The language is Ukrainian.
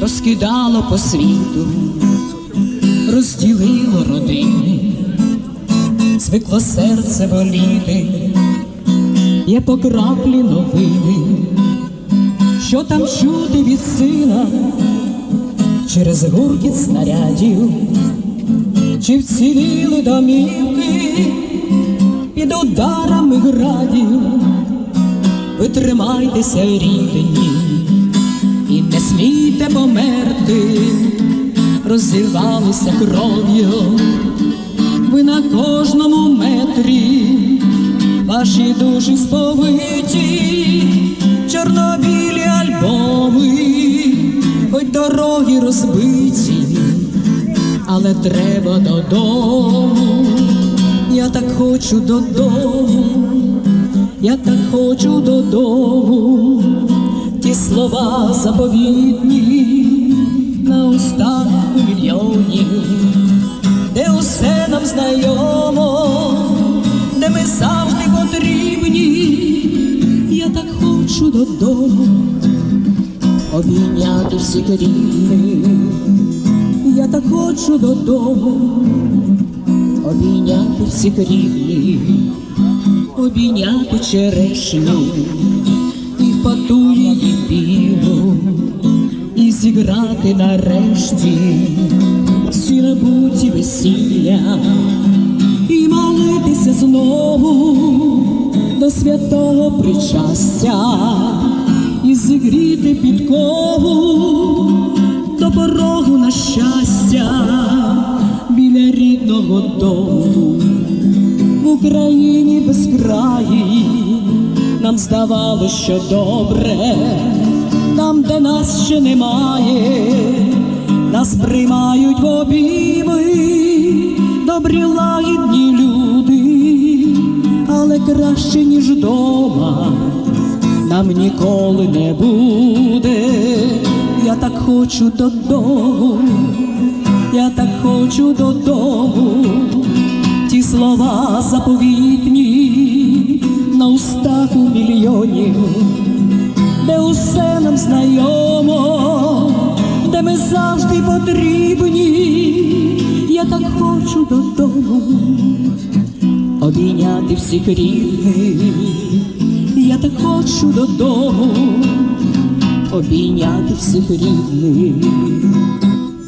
розкидало по світу, розділило родини, звикло серце боліти, є по краплі новини, що там чути від сина через гуркіт снарядів, чи вціліли домівки під ударами градів. Ви тримайтеся рідні смійте померти, розірвалися кров'ю, ви на кожному метрі, ваші душі сповиті, чорнобілі альбоми, хоч дороги розбиті, але треба додому, я так хочу додому. Я так хочу додому, слова заповітні на устах мільйонів, де усе нам знайомо, де ми завжди потрібні. Я так хочу додому, обійняти всіх рідних. Я так хочу додому, обійняти всіх рідних обійняти черешню фату її зіграти нарешті. Всі набуті весілля, і молитися знову до святого причастя, і зігріти підкову до порогу на щастя. Біля рідного дому. В Україні безкраї, нам здавалося, що добре, там, де нас ще немає, нас приймають в обійми, добрі лагідні люди, але краще, ніж дома, нам ніколи не буде. Я так хочу додому, я так хочу додому. Ті слова заповітні на устах у мільйонів, де усе нам знайомо, завжди потрібні. Я так хочу додому обійняти всіх рідних. Я так хочу додому обійняти всіх рідних.